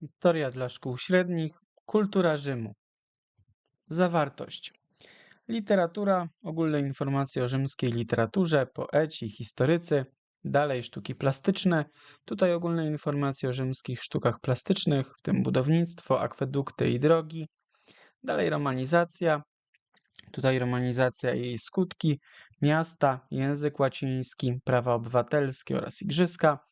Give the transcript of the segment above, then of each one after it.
Historia dla szkół średnich, kultura Rzymu. Zawartość. Literatura, ogólne informacje o rzymskiej literaturze, poeci, historycy, dalej sztuki plastyczne, tutaj ogólne informacje o rzymskich sztukach plastycznych, w tym budownictwo, akwedukty i drogi, dalej romanizacja, tutaj romanizacja i jej skutki, miasta, język łaciński, prawa obywatelskie oraz igrzyska,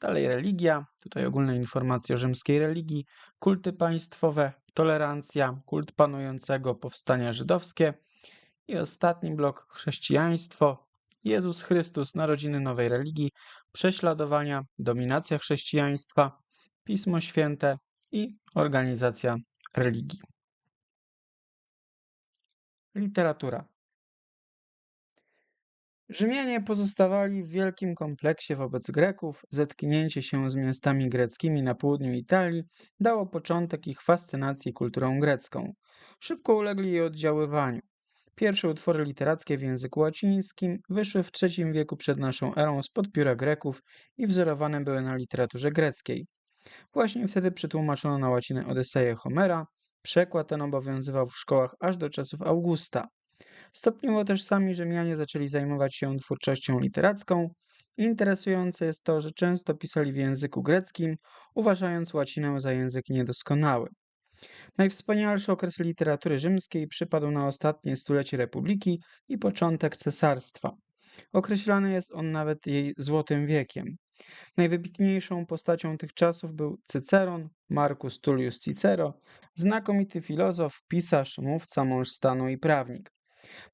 Dalej religia, tutaj ogólne informacje o rzymskiej religii, kulty państwowe, tolerancja, kult panującego, powstania żydowskie i ostatni blok chrześcijaństwo, Jezus Chrystus, narodziny nowej religii, prześladowania, dominacja chrześcijaństwa, Pismo Święte i organizacja religii. Literatura. Rzymianie pozostawali w wielkim kompleksie wobec Greków, zetknięcie się z miastami greckimi na południu Italii dało początek ich fascynacji kulturą grecką. Szybko ulegli jej oddziaływaniu. Pierwsze utwory literackie w języku łacińskim wyszły w III wieku przed naszą erą spod pióra Greków i wzorowane były na literaturze greckiej. Właśnie wtedy przetłumaczono na łacinę Odyseję Homera. Przekład ten obowiązywał w szkołach aż do czasów Augusta. Stopniowo też sami Rzymianie zaczęli zajmować się twórczością literacką. Interesujące jest to, że często pisali w języku greckim, uważając łacinę za język niedoskonały. Najwspanialszy okres literatury rzymskiej przypadł na ostatnie stulecie republiki i początek cesarstwa. Określany jest on nawet jej złotym wiekiem. Najwybitniejszą postacią tych czasów był Cyceron, Marcus Tullius Cicero, znakomity filozof, pisarz, mówca, mąż stanu i prawnik.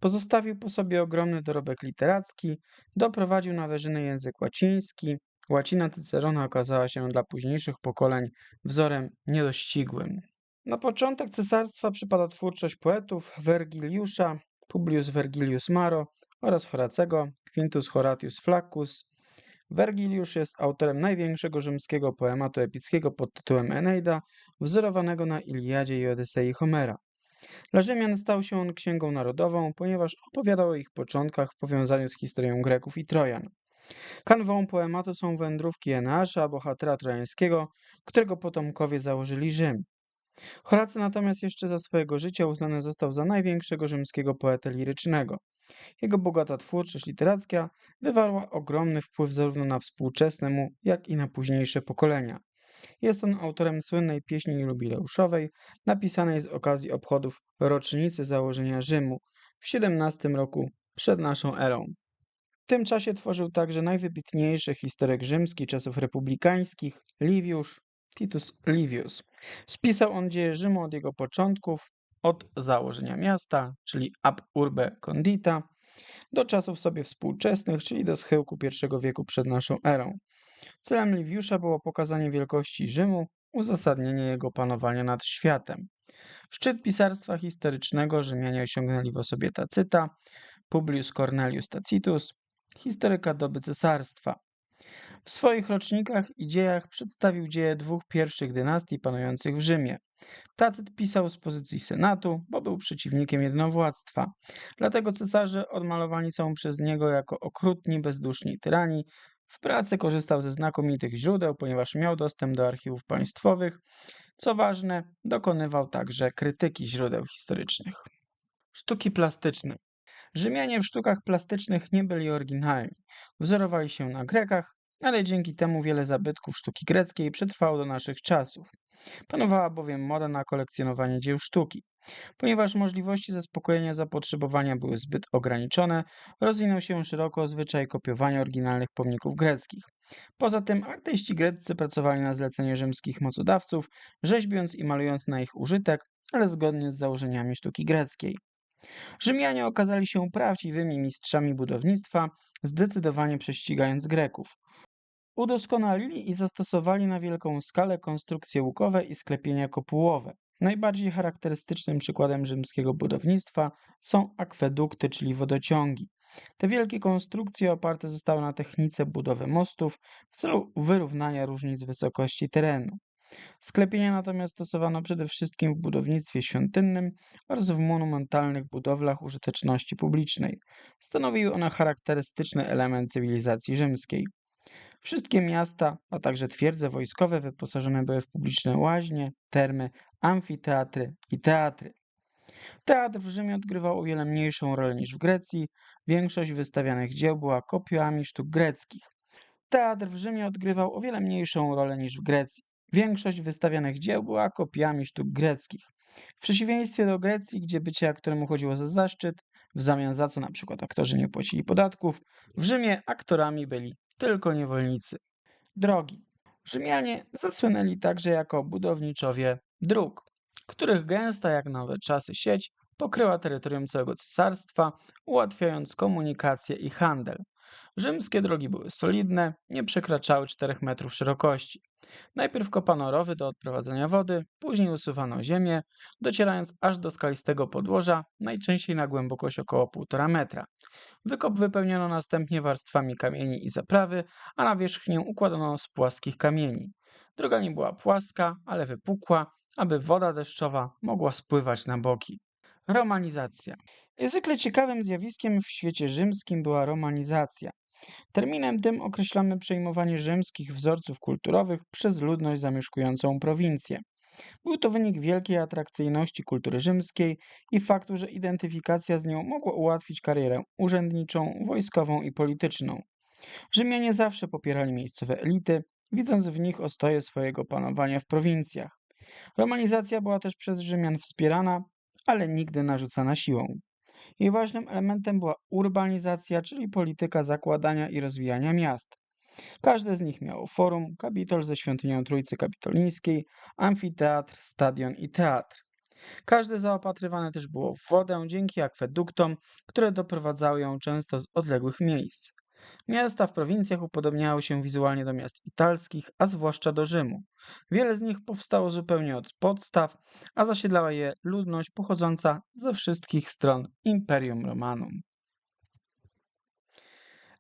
Pozostawił po sobie ogromny dorobek literacki, doprowadził na wyżyny język łaciński. Łacina Cycerona okazała się dla późniejszych pokoleń wzorem niedościgłym. Na początek cesarstwa przypada twórczość poetów Vergiliusza, Publius Vergilius Maro oraz Horacego, Quintus Horatius Flaccus. Vergiliusz jest autorem największego rzymskiego poematu epickiego pod tytułem Eneida, wzorowanego na Iliadzie i Odysei Homera. Dla Rzymian stał się on księgą narodową, ponieważ opowiadał o ich początkach w powiązaniu z historią Greków i Trojan. Kanwą poematu są wędrówki Eneasza, bohatera trojańskiego, którego potomkowie założyli Rzym. Horacy natomiast jeszcze za swojego życia uznany został za największego rzymskiego poetę lirycznego. Jego bogata twórczość literacka wywarła ogromny wpływ zarówno na współczesne mu, jak i na późniejsze pokolenia. Jest on autorem słynnej pieśni jubileuszowej, napisanej z okazji obchodów rocznicy założenia Rzymu w XVII roku przed naszą erą. W tym czasie tworzył także najwybitniejszy historyk rzymski czasów republikańskich, Liviusz, Titus Livius. Spisał on dzieje Rzymu od jego początków, od założenia miasta, czyli ab urbe condita, do czasów sobie współczesnych, czyli do schyłku I wieku przed naszą erą. Celem Liwiusza było pokazanie wielkości Rzymu, uzasadnienie jego panowania nad światem. Szczyt pisarstwa historycznego Rzymianie osiągnęli w osobie Tacyta, Publius Cornelius Tacitus, historyka doby cesarstwa. W swoich rocznikach i dziejach przedstawił dzieje dwóch pierwszych dynastii panujących w Rzymie. Tacyt pisał z pozycji senatu, bo był przeciwnikiem jednowładztwa. Dlatego cesarze odmalowani są przez niego jako okrutni, bezduszni tyrani, w pracy korzystał ze znakomitych źródeł, ponieważ miał dostęp do archiwów państwowych. Co ważne, dokonywał także krytyki źródeł historycznych. Sztuki plastyczne. Rzymianie w sztukach plastycznych nie byli oryginalni. Wzorowali się na Grekach, ale dzięki temu wiele zabytków sztuki greckiej przetrwało do naszych czasów. Panowała bowiem moda na kolekcjonowanie dzieł sztuki. Ponieważ możliwości zaspokojenia zapotrzebowania były zbyt ograniczone, rozwinął się szeroko zwyczaj kopiowania oryginalnych pomników greckich. Poza tym artyści greccy pracowali na zlecenie rzymskich mocodawców, rzeźbiąc i malując na ich użytek, ale zgodnie z założeniami sztuki greckiej. Rzymianie okazali się prawdziwymi mistrzami budownictwa, zdecydowanie prześcigając Greków. Udoskonalili i zastosowali na wielką skalę konstrukcje łukowe i sklepienia kopułowe. Najbardziej charakterystycznym przykładem rzymskiego budownictwa są akwedukty, czyli wodociągi. Te wielkie konstrukcje oparte zostały na technice budowy mostów w celu wyrównania różnic wysokości terenu. Sklepienia natomiast stosowano przede wszystkim w budownictwie świątynnym oraz w monumentalnych budowlach użyteczności publicznej. Stanowiły one charakterystyczny element cywilizacji rzymskiej. Wszystkie miasta, a także twierdze wojskowe wyposażone były w publiczne łaźnie, termy, amfiteatry i teatry. Teatr w Rzymie odgrywał o wiele mniejszą rolę niż w Grecji. Większość wystawianych dzieł była kopiami sztuk greckich. Teatr w Rzymie odgrywał o wiele mniejszą rolę niż w Grecji. Większość wystawianych dzieł była kopiami sztuk greckich. W przeciwieństwie do Grecji, gdzie bycie aktorem uchodziło za zaszczyt, w zamian za co na przykład aktorzy nie płacili podatków, w Rzymie aktorami byli tylko niewolnicy. Drogi. Rzymianie zasłynęli także jako budowniczowie dróg, których gęsta jak nowe czasy sieć pokryła terytorium całego cesarstwa, ułatwiając komunikację i handel. Rzymskie drogi były solidne, nie przekraczały 4 metrów szerokości. Najpierw kopano rowy do odprowadzenia wody, później usuwano ziemię, docierając aż do skalistego podłoża, najczęściej na głębokość około 1,5 metra. Wykop wypełniono następnie warstwami kamieni i zaprawy, a na wierzchnię układano z płaskich kamieni. Droga nie była płaska, ale wypukła, aby woda deszczowa mogła spływać na boki. Romanizacja. Niezwykle ciekawym zjawiskiem w świecie rzymskim była romanizacja. Terminem tym określamy przejmowanie rzymskich wzorców kulturowych przez ludność zamieszkującą prowincję. Był to wynik wielkiej atrakcyjności kultury rzymskiej i faktu, że identyfikacja z nią mogła ułatwić karierę urzędniczą, wojskową i polityczną. Rzymianie zawsze popierali miejscowe elity, widząc w nich ostoje swojego panowania w prowincjach. Romanizacja była też przez Rzymian wspierana, ale nigdy narzucana siłą. Jej ważnym elementem była urbanizacja, czyli polityka zakładania i rozwijania miast. Każde z nich miało forum, kapitol ze świątynią Trójcy Kapitolińskiej, amfiteatr, stadion i teatr. Każde zaopatrywane też było w wodę dzięki akweduktom, które doprowadzały ją często z odległych miejsc. Miasta w prowincjach upodobniały się wizualnie do miast italskich, a zwłaszcza do Rzymu. Wiele z nich powstało zupełnie od podstaw, a zasiedlała je ludność pochodząca ze wszystkich stron Imperium Romanum.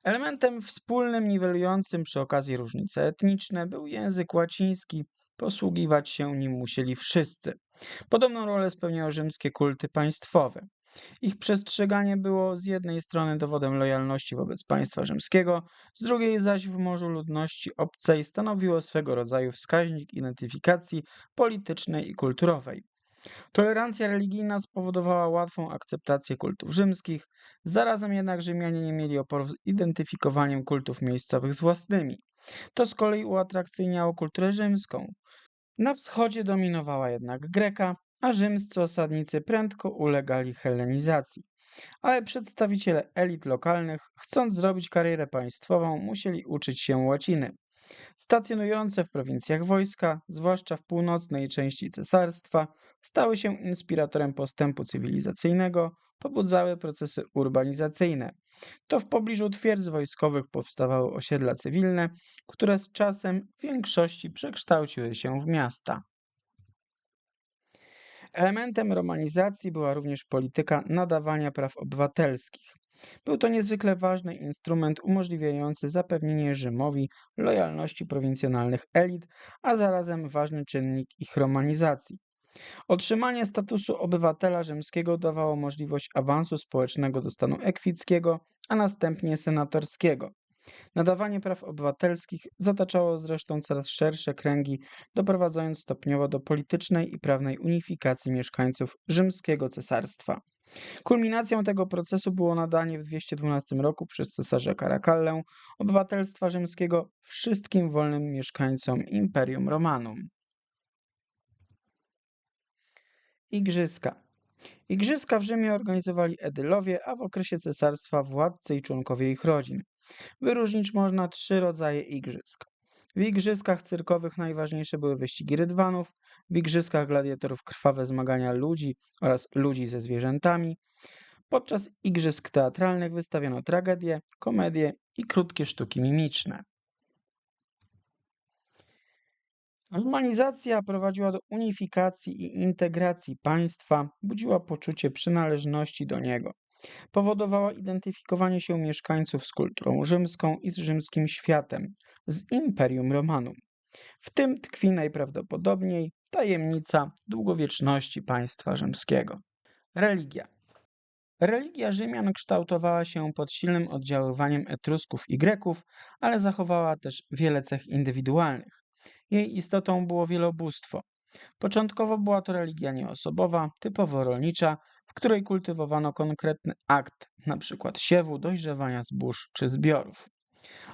Elementem wspólnym niwelującym przy okazji różnice etniczne był język łaciński, posługiwać się nim musieli wszyscy. Podobną rolę spełniały rzymskie kulty państwowe. Ich przestrzeganie było z jednej strony dowodem lojalności wobec państwa rzymskiego, z drugiej zaś w morzu ludności obcej stanowiło swego rodzaju wskaźnik identyfikacji politycznej i kulturowej. Tolerancja religijna spowodowała łatwą akceptację kultów rzymskich, zarazem jednak Rzymianie nie mieli oporu z identyfikowaniem kultów miejscowych z własnymi. To z kolei uatrakcyjniało kulturę rzymską. Na wschodzie dominowała jednak Greka, a rzymscy osadnicy prędko ulegali hellenizacji. Ale przedstawiciele elit lokalnych, chcąc zrobić karierę państwową, musieli uczyć się łaciny. Stacjonujące w prowincjach wojska, zwłaszcza w północnej części cesarstwa, stały się inspiratorem postępu cywilizacyjnego, pobudzały procesy urbanizacyjne. To w pobliżu twierdz wojskowych powstawały osiedla cywilne, które z czasem w większości przekształciły się w miasta. Elementem romanizacji była również polityka nadawania praw obywatelskich. Był to niezwykle ważny instrument umożliwiający zapewnienie Rzymowi lojalności prowincjonalnych elit, a zarazem ważny czynnik ich romanizacji. Otrzymanie statusu obywatela rzymskiego dawało możliwość awansu społecznego do stanu ekwickiego, a następnie senatorskiego. Nadawanie praw obywatelskich zataczało zresztą coraz szersze kręgi, doprowadzając stopniowo do politycznej i prawnej unifikacji mieszkańców rzymskiego cesarstwa. Kulminacją tego procesu było nadanie w 212 roku przez cesarza Karakallę obywatelstwa rzymskiego wszystkim wolnym mieszkańcom Imperium Romanum. Igrzyska. Igrzyska w Rzymie organizowali edylowie, a w okresie cesarstwa władcy i członkowie ich rodzin. Wyróżnić można trzy rodzaje igrzysk. W igrzyskach cyrkowych najważniejsze były wyścigi rydwanów, w igrzyskach gladiatorów krwawe zmagania ludzi oraz ludzi ze zwierzętami. Podczas igrzysk teatralnych wystawiano tragedie, komedie i krótkie sztuki mimiczne. Romanizacja prowadziła do unifikacji i integracji państwa, budziła poczucie przynależności do niego. Powodowała identyfikowanie się mieszkańców z kulturą rzymską i z rzymskim światem, z Imperium Romanum. W tym tkwi najprawdopodobniej tajemnica długowieczności państwa rzymskiego. Religia. Religia Rzymian kształtowała się pod silnym oddziaływaniem Etrusków i Greków, ale zachowała też wiele cech indywidualnych. Jej istotą było wielobóstwo. Początkowo była to religia nieosobowa, typowo rolnicza, w której kultywowano konkretny akt, np. siewu, dojrzewania zbóż czy zbiorów.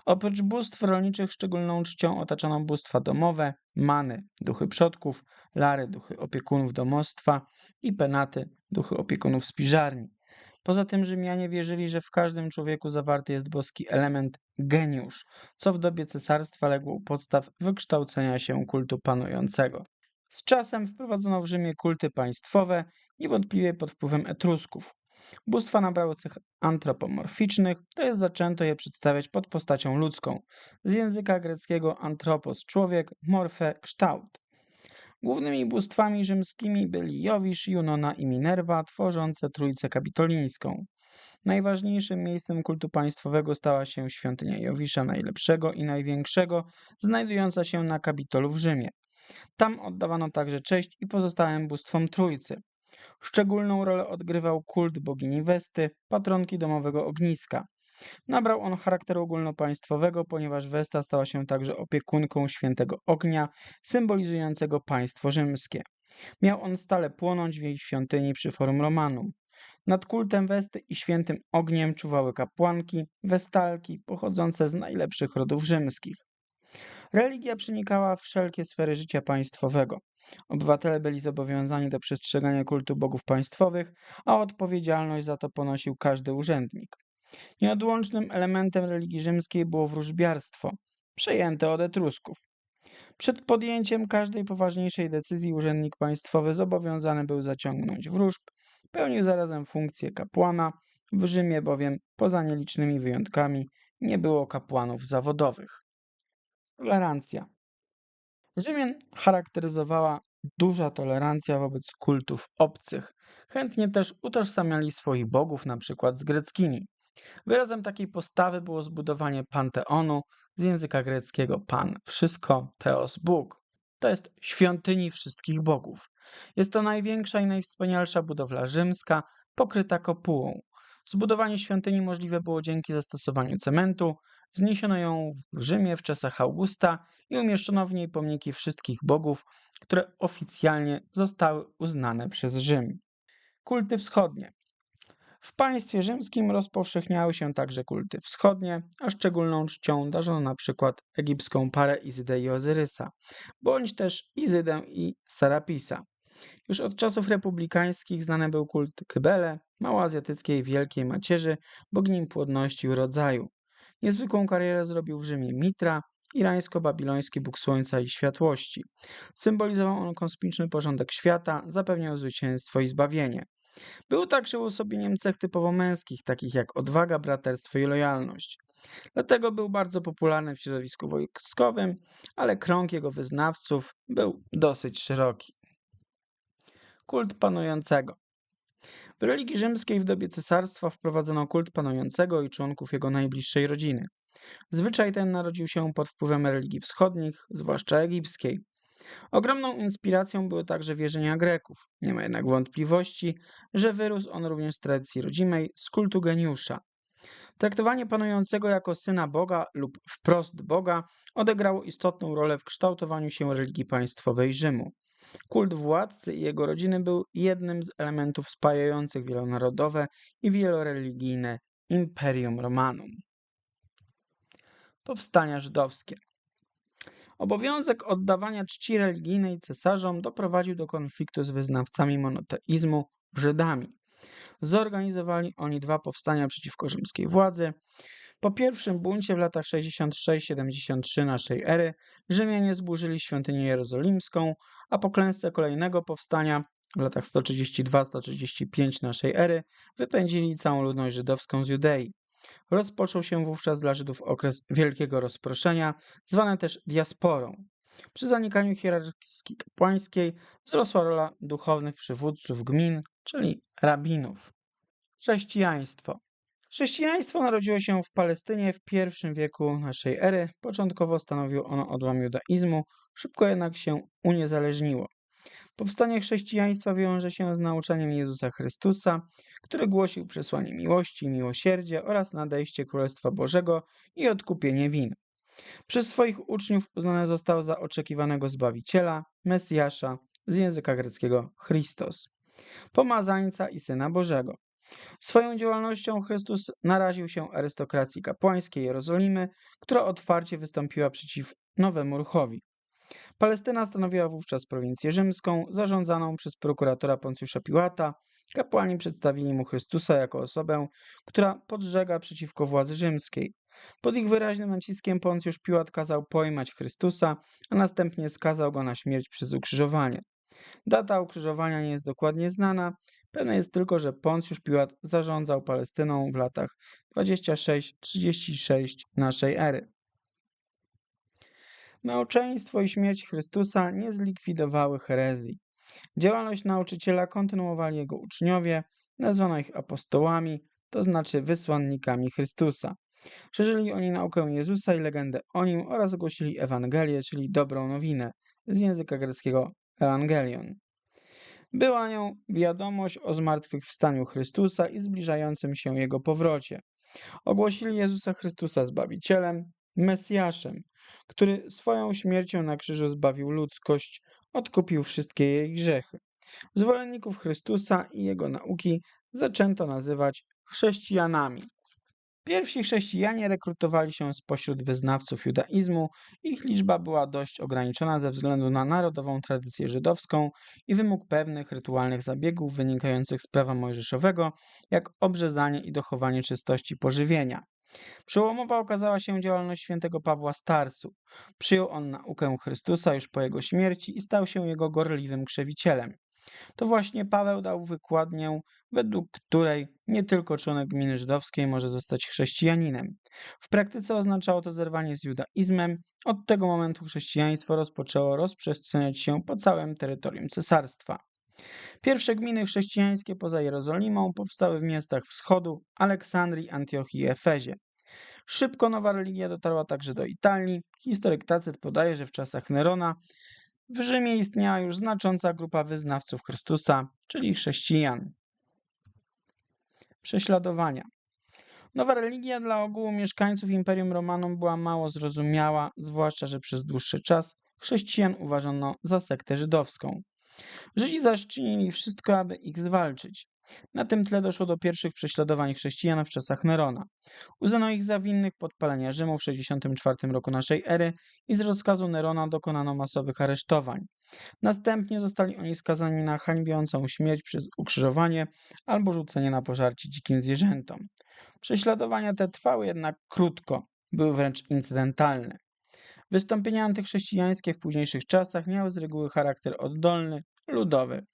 Oprócz bóstw rolniczych szczególną czcią otaczano bóstwa domowe, many, duchy przodków, lary, duchy opiekunów domostwa i penaty, duchy opiekunów spiżarni. Poza tym Rzymianie wierzyli, że w każdym człowieku zawarty jest boski element geniusz, co w dobie cesarstwa legło u podstaw wykształcenia się kultu panującego. Z czasem wprowadzono w Rzymie kulty państwowe, niewątpliwie pod wpływem Etrusków. Bóstwa nabrały cech antropomorficznych, to jest zaczęto je przedstawiać pod postacią ludzką. Z języka greckiego antropos człowiek, morfe kształt. Głównymi bóstwami rzymskimi byli Jowisz, Junona i Minerva, tworzące trójcę kapitolińską. Najważniejszym miejscem kultu państwowego stała się świątynia Jowisza Najlepszego i Największego, znajdująca się na Kapitolu w Rzymie. Tam oddawano także cześć i pozostałym bóstwom Trójcy. Szczególną rolę odgrywał kult bogini Westy, patronki domowego ogniska. Nabrał on charakteru ogólnopaństwowego, ponieważ Westa stała się także opiekunką świętego ognia, symbolizującego państwo rzymskie. Miał on stale płonąć w jej świątyni przy Forum Romanum. Nad kultem Westy i świętym ogniem czuwały kapłanki, westalki, pochodzące z najlepszych rodów rzymskich. Religia przenikała wszelkie sfery życia państwowego. Obywatele byli zobowiązani do przestrzegania kultu bogów państwowych, a odpowiedzialność za to ponosił każdy urzędnik. Nieodłącznym elementem religii rzymskiej było wróżbiarstwo, przejęte od Etrusków. Przed podjęciem każdej poważniejszej decyzji urzędnik państwowy zobowiązany był zaciągnąć wróżb, pełnił zarazem funkcję kapłana, w Rzymie bowiem, poza nielicznymi wyjątkami, nie było kapłanów zawodowych. Tolerancja. Rzymian charakteryzowała duża tolerancja wobec kultów obcych. Chętnie też utożsamiali swoich bogów, na przykład z greckimi. Wyrazem takiej postawy było zbudowanie panteonu z języka greckiego pan wszystko, teos Bóg. To jest świątyni wszystkich bogów. Jest to największa i najwspanialsza budowla rzymska, pokryta kopułą. Zbudowanie świątyni możliwe było dzięki zastosowaniu cementu. Wzniesiono ją w Rzymie w czasach Augusta i umieszczono w niej pomniki wszystkich bogów, które oficjalnie zostały uznane przez Rzym. Kulty wschodnie. W państwie rzymskim rozpowszechniały się także kulty wschodnie, a szczególną czcią darzono na przykład egipską parę Izydę i Ozyrysa, bądź też Izydę i Serapisa. Już od czasów republikańskich znany był kult Kybele, małoazjatyckiej Wielkiej Macierzy, bogini płodności i urodzaju. Niezwykłą karierę zrobił w Rzymie Mitra, irańsko-babiloński Bóg Słońca i Światłości. Symbolizował on kosmiczny porządek świata, zapewniał zwycięstwo i zbawienie. Był także uosobieniem cech typowo męskich, takich jak odwaga, braterstwo i lojalność. Dlatego był bardzo popularny w środowisku wojskowym, ale krąg jego wyznawców był dosyć szeroki. Kult panującego. W religii rzymskiej w dobie cesarstwa wprowadzono kult panującego i członków jego najbliższej rodziny. Zwyczaj ten narodził się pod wpływem religii wschodnich, zwłaszcza egipskiej. Ogromną inspiracją były także wierzenia Greków. Nie ma jednak wątpliwości, że wyrósł on również z tradycji rodzimej, z kultu geniusza. Traktowanie panującego jako syna Boga lub wprost Boga odegrało istotną rolę w kształtowaniu się religii państwowej Rzymu. Kult władcy i jego rodziny był jednym z elementów spajających wielonarodowe i wieloreligijne Imperium Romanum. Powstania żydowskie. Obowiązek oddawania czci religijnej cesarzom doprowadził do konfliktu z wyznawcami monoteizmu Żydami. Zorganizowali oni dwa powstania przeciwko rzymskiej władzy. Po pierwszym buncie w latach 66-73 naszej ery Rzymianie zburzyli świątynię jerozolimską, a po klęsce kolejnego powstania w latach 132-135 naszej ery wypędzili całą ludność żydowską z Judei. Rozpoczął się wówczas dla Żydów okres wielkiego rozproszenia, zwany też diasporą. Przy zanikaniu hierarchii kapłańskiej wzrosła rola duchownych przywódców gmin, czyli rabinów. Chrześcijaństwo. Chrześcijaństwo narodziło się w Palestynie w I wieku naszej ery. Początkowo stanowiło ono odłam judaizmu, szybko jednak się uniezależniło. Powstanie chrześcijaństwa wiąże się z nauczaniem Jezusa Chrystusa, który głosił przesłanie miłości, miłosierdzia oraz nadejście Królestwa Bożego i odkupienie win. Przez swoich uczniów uznany został za oczekiwanego Zbawiciela, Mesjasza, z języka greckiego Christos, pomazańca i Syna Bożego. Swoją działalnością Chrystus naraził się arystokracji kapłańskiej Jerozolimy, która otwarcie wystąpiła przeciw nowemu ruchowi. Palestyna stanowiła wówczas prowincję rzymską, zarządzaną przez prokuratora Poncjusza Piłata. Kapłani przedstawili mu Chrystusa jako osobę, która podżega przeciwko władzy rzymskiej. Pod ich wyraźnym naciskiem Poncjusz Piłat kazał pojmać Chrystusa, a następnie skazał go na śmierć przez ukrzyżowanie. Data ukrzyżowania nie jest dokładnie znana, pewne jest tylko, że Poncjusz Piłat zarządzał Palestyną w latach 26-36 naszej ery. Męczeństwo i śmierć Chrystusa nie zlikwidowały herezji. Działalność nauczyciela kontynuowali jego uczniowie, nazwano ich apostołami, to znaczy wysłannikami Chrystusa. Szerzyli oni naukę Jezusa i legendę o nim oraz ogłosili Ewangelię, czyli dobrą nowinę, z języka greckiego Ewangelion. Była nią wiadomość o zmartwychwstaniu Chrystusa i zbliżającym się Jego powrocie. Ogłosili Jezusa Chrystusa Zbawicielem, Mesjaszem, który swoją śmiercią na krzyżu zbawił ludzkość, odkupił wszystkie jej grzechy. Zwolenników Chrystusa i jego nauki zaczęto nazywać chrześcijanami. Pierwsi chrześcijanie rekrutowali się spośród wyznawców judaizmu. Ich liczba była dość ograniczona ze względu na narodową tradycję żydowską i wymóg pewnych rytualnych zabiegów wynikających z prawa mojżeszowego, jak obrzezanie i dochowanie czystości pożywienia. Przełomowa okazała się działalność świętego Pawła Starsu. Przyjął on naukę Chrystusa już po jego śmierci i stał się jego gorliwym krzewicielem. To właśnie Paweł dał wykładnię, według której nie tylko członek gminy żydowskiej może zostać chrześcijaninem. W praktyce oznaczało to zerwanie z judaizmem. Od tego momentu chrześcijaństwo rozpoczęło rozprzestrzeniać się po całym terytorium cesarstwa. Pierwsze gminy chrześcijańskie poza Jerozolimą powstały w miastach wschodu, Aleksandrii, Antiochii i Efezie. Szybko nowa religia dotarła także do Italii. Historyk Tacyt podaje, że w czasach Nerona w Rzymie istniała już znacząca grupa wyznawców Chrystusa, czyli chrześcijan. Prześladowania. Nowa religia dla ogółu mieszkańców Imperium Romanum była mało zrozumiała, zwłaszcza, że przez dłuższy czas chrześcijan uważano za sektę żydowską. Żydzi zaś czynili wszystko, aby ich zwalczyć. Na tym tle doszło do pierwszych prześladowań chrześcijan w czasach Nerona. Uznano ich za winnych podpalenia Rzymu w 64 roku naszej ery i z rozkazu Nerona dokonano masowych aresztowań. Następnie zostali oni skazani na hańbiącą śmierć przez ukrzyżowanie albo rzucenie na pożarcie dzikim zwierzętom. Prześladowania te trwały jednak krótko, były wręcz incydentalne. Wystąpienia antychrześcijańskie w późniejszych czasach miały z reguły charakter oddolny, ludowy.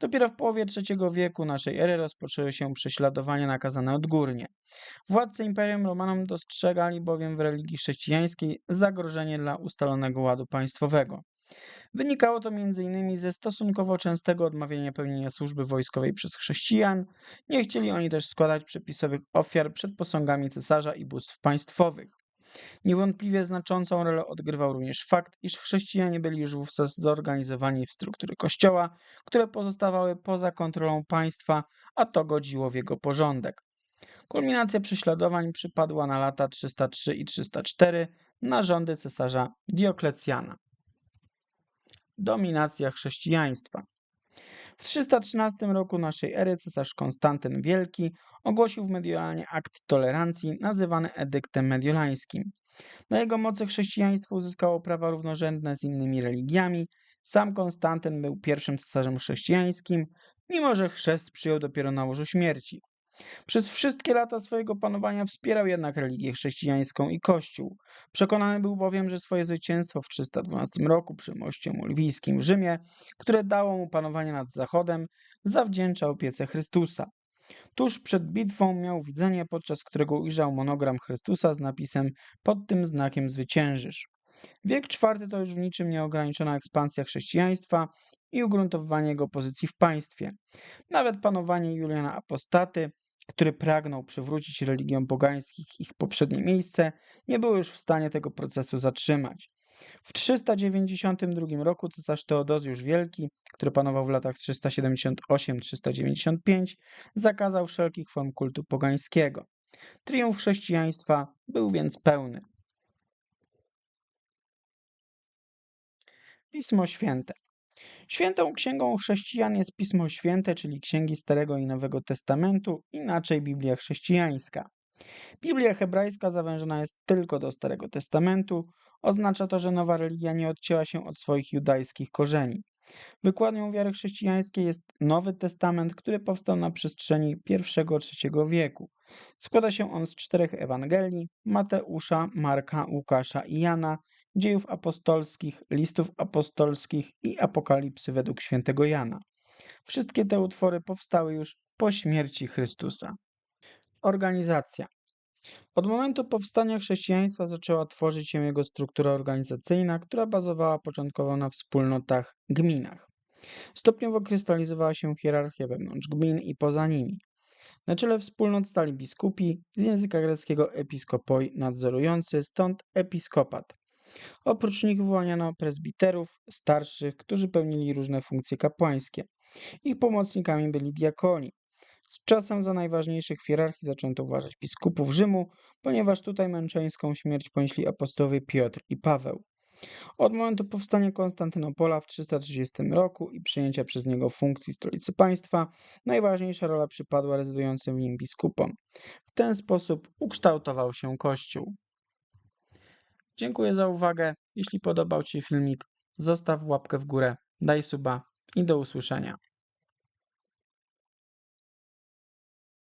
Dopiero w połowie III wieku naszej ery rozpoczęły się prześladowania nakazane odgórnie. Władcy Imperium Romanum dostrzegali bowiem w religii chrześcijańskiej zagrożenie dla ustalonego ładu państwowego. Wynikało to m.in. ze stosunkowo częstego odmawiania pełnienia służby wojskowej przez chrześcijan. Nie chcieli oni też składać przepisowych ofiar przed posągami cesarza i bóstw państwowych. Niewątpliwie znaczącą rolę odgrywał również fakt, iż chrześcijanie byli już wówczas zorganizowani w struktury kościoła, które pozostawały poza kontrolą państwa, a to godziło w jego porządek. Kulminacja prześladowań przypadła na lata 303 i 304 na rządy cesarza Dioklecjana. Dominacja chrześcijaństwa. W 313 roku naszej ery cesarz Konstantyn Wielki ogłosił w Mediolanie akt tolerancji nazywany edyktem mediolańskim. Na jego mocy chrześcijaństwo uzyskało prawa równorzędne z innymi religiami. Sam Konstantyn był pierwszym cesarzem chrześcijańskim, mimo że chrzest przyjął dopiero na łożu śmierci. Przez wszystkie lata swojego panowania wspierał jednak religię chrześcijańską i Kościół. Przekonany był bowiem, że swoje zwycięstwo w 312 roku przy moście mulwijskim w Rzymie, które dało mu panowanie nad Zachodem, zawdzięcza opiece Chrystusa. Tuż przed bitwą miał widzenie, podczas którego ujrzał monogram Chrystusa z napisem pod tym znakiem zwyciężysz. Wiek IV to już w niczym nieograniczona ekspansja chrześcijaństwa i ugruntowywanie jego pozycji w państwie. Nawet panowanie Juliana Apostaty, który pragnął przywrócić religiom pogańskich ich poprzednie miejsce, nie było już w stanie tego procesu zatrzymać. W 392 roku cesarz Teodozjusz Wielki, który panował w latach 378-395, zakazał wszelkich form kultu pogańskiego. Triumf chrześcijaństwa był więc pełny. Pismo Święte. Świętą księgą chrześcijan jest Pismo Święte, czyli księgi Starego i Nowego Testamentu, inaczej Biblia chrześcijańska. Biblia hebrajska zawężona jest tylko do Starego Testamentu. Oznacza to, że nowa religia nie odcięła się od swoich judajskich korzeni. Wykładnią wiary chrześcijańskiej jest Nowy Testament, który powstał na przestrzeni I-III wieku. Składa się on z czterech Ewangelii: Mateusza, Marka, Łukasza i Jana, dziejów apostolskich, listów apostolskich i apokalipsy według świętego Jana. Wszystkie te utwory powstały już po śmierci Chrystusa. Organizacja. Od momentu powstania chrześcijaństwa zaczęła tworzyć się jego struktura organizacyjna, która bazowała początkowo na wspólnotach, gminach. Stopniowo krystalizowała się hierarchia wewnątrz gmin i poza nimi. Na czele wspólnot stali biskupi, z języka greckiego episkopoi nadzorujący, stąd episkopat. Oprócz nich wyłaniano prezbiterów, starszych, którzy pełnili różne funkcje kapłańskie. Ich pomocnikami byli diakoni. Z czasem za najważniejszych w hierarchii zaczęto uważać biskupów Rzymu, ponieważ tutaj męczeńską śmierć ponieśli apostołowie Piotr i Paweł. Od momentu powstania Konstantynopola w 330 roku i przejęcia przez niego funkcji stolicy państwa, najważniejsza rola przypadła rezydującym w nim biskupom. W ten sposób ukształtował się Kościół. Dziękuję za uwagę. Jeśli podobał Ci się filmik, zostaw łapkę w górę, daj suba i do usłyszenia.